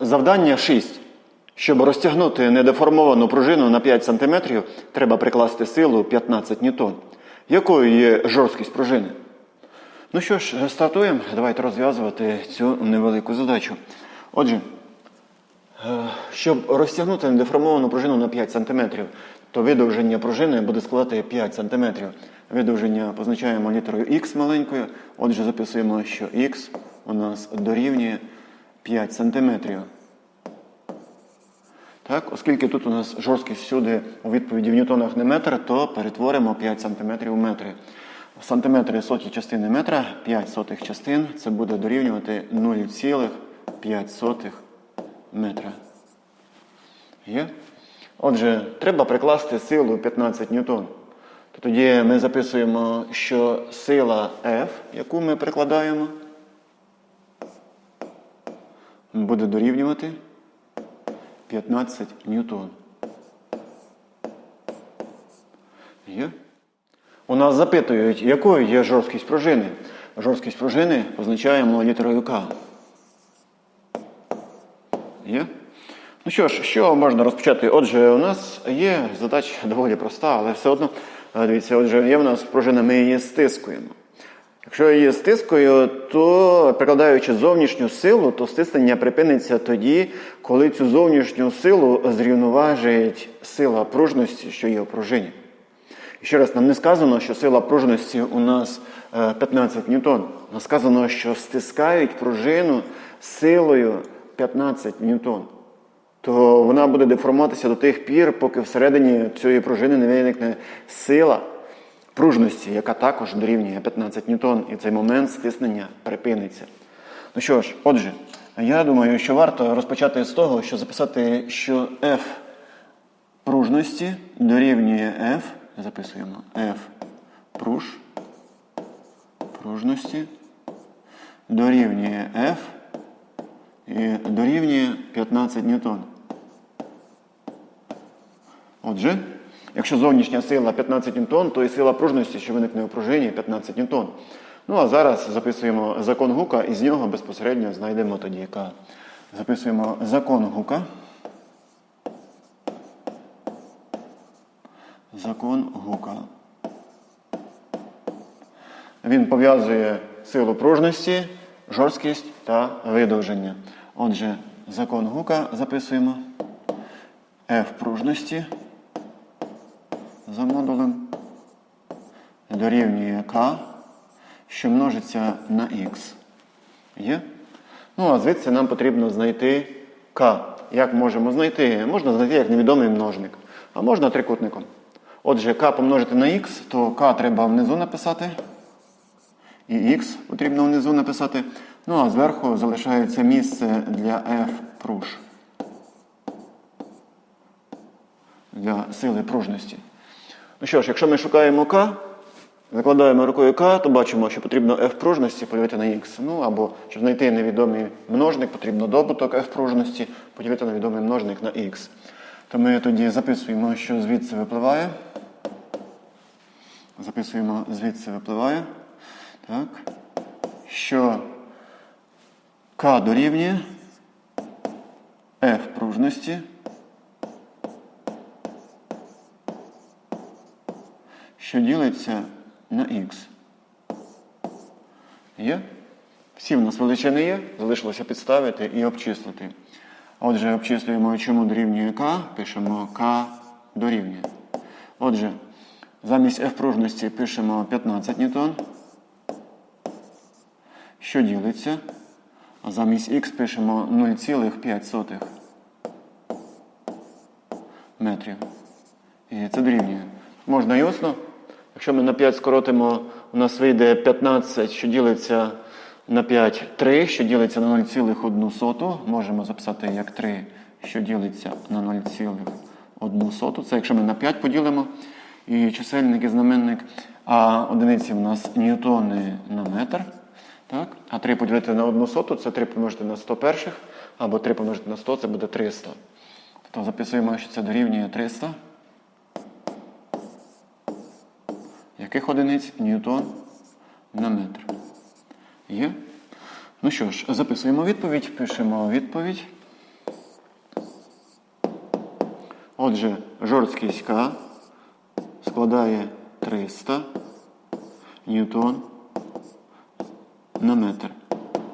Завдання 6. Щоб розтягнути недеформовану пружину на 5 см, треба прикласти силу 15 ньютон. Якою є жорсткість пружини? Ну що ж, стартуємо. Давайте розв'язувати цю невелику задачу. Отже, е, щоб розтягнути недеформовану пружину на 5 см, то видовження пружини буде складати 5 см. Видовження позначаємо літерою Х маленькою. Отже, записуємо, що Х у нас дорівнює 5 см. Так, оскільки тут у нас жорсткість всюди у відповіді в ньютонах не метр, то перетворимо 5 см у метри. Сантиметри соті частини метра, 5 сотих частин, це буде дорівнювати 0,5 метра. Є? Отже, треба прикласти силу 15 ньютон. То тоді ми записуємо, що сила F, яку ми прикладаємо, буде дорівнювати 15 ньютон. Є? У нас запитують, якою є жорсткість пружини. Жорсткість пружини позначаємо літерою К. Є? Ну що ж, що можна розпочати? Отже, у нас є задача доволі проста, але все одно, е, дивіться, отже, є в нас пружина, ми її стискуємо. Якщо її стискою, то прикладаючи зовнішню силу, то стиснення припиниться тоді, коли цю зовнішню силу зрівноважить сила пружності, що є у пружині. І ще раз, нам не сказано, що сила пружності у нас е, 15 ньютон. Нам сказано, що стискають пружину силою 15 ньютон. То вона буде деформуватися до тих пір, поки всередині цієї пружини не виникне сила пружності, яка також дорівнює 15 ньютон, і цей момент стиснення припиниться. Ну що ж, отже, я думаю, що варто розпочати з того, що записати, що F пружності дорівнює F, записуємо F пруж, пружності дорівнює F і дорівнює 15 ньютон. Отже, якщо зовнішня сила 15 ньютон, то і сила пружності, що виникне у пружині, 15 ньютон. Ну а зараз записуємо закон Гука і з нього безпосередньо знайдемо тоді яка. Записуємо закон Гука. Закон Гука. Він пов'язує силу пружності, жорсткість та видовження. Отже, закон Гука записуємо F пружності за модулем дорівнює К, що множиться на Х. Є? Ну, а звідси нам потрібно знайти К. Як можемо знайти? Можна знайти як невідомий множник, а можна трикутником. Отже, К помножити на Х, то К треба внизу написати. І Х потрібно внизу написати. Ну а зверху залишається місце для F пруж. Для сили пружності. Ну що ж, якщо ми шукаємо К, закладаємо рукою К, то бачимо, що потрібно F пружності поділити на Х. Ну або щоб знайти невідомий множник, потрібно добуток F пружності поділити на відомий множник на Х. То ми тоді записуємо, що звідси випливає. Записуємо, звідси випливає. Так. Що К дорівнює F пружності. Що ділиться на Х. Є? Всі в нас величини є, залишилося підставити і обчислити. Отже, обчислюємо, чому дорівнює К, пишемо К дорівнює. Отже, замість F пружності пишемо 15 ньютон. Що ділиться? А замість Х пишемо 0,5 метрів. І це дорівнює. Можна і усно. Якщо ми на 5 скоротимо, у нас вийде 15, що ділиться на 5, 3, що ділиться на 0,1. Можемо записати як 3, що ділиться на 0,1. Це якщо ми на 5 поділимо. І чисельник і знаменник. А одиниці в нас ньютони на метр. Так? А 3 поділити на 1 соту це 3 помножити на 100 перших, або 3 помножити на 100 це буде 300. Тобто записуємо, що це дорівнює 300. Яких одиниць? Ньютон на метр. Є? Ну що ж, записуємо відповідь, пишемо відповідь. Отже, жорсткість К складає 300 ньютон на метр.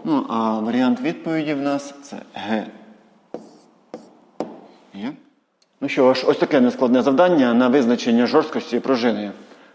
Ну, а варіант відповіді в нас це Г. Є? Ну що ж, ось таке нескладне завдання на визначення жорсткості пружини.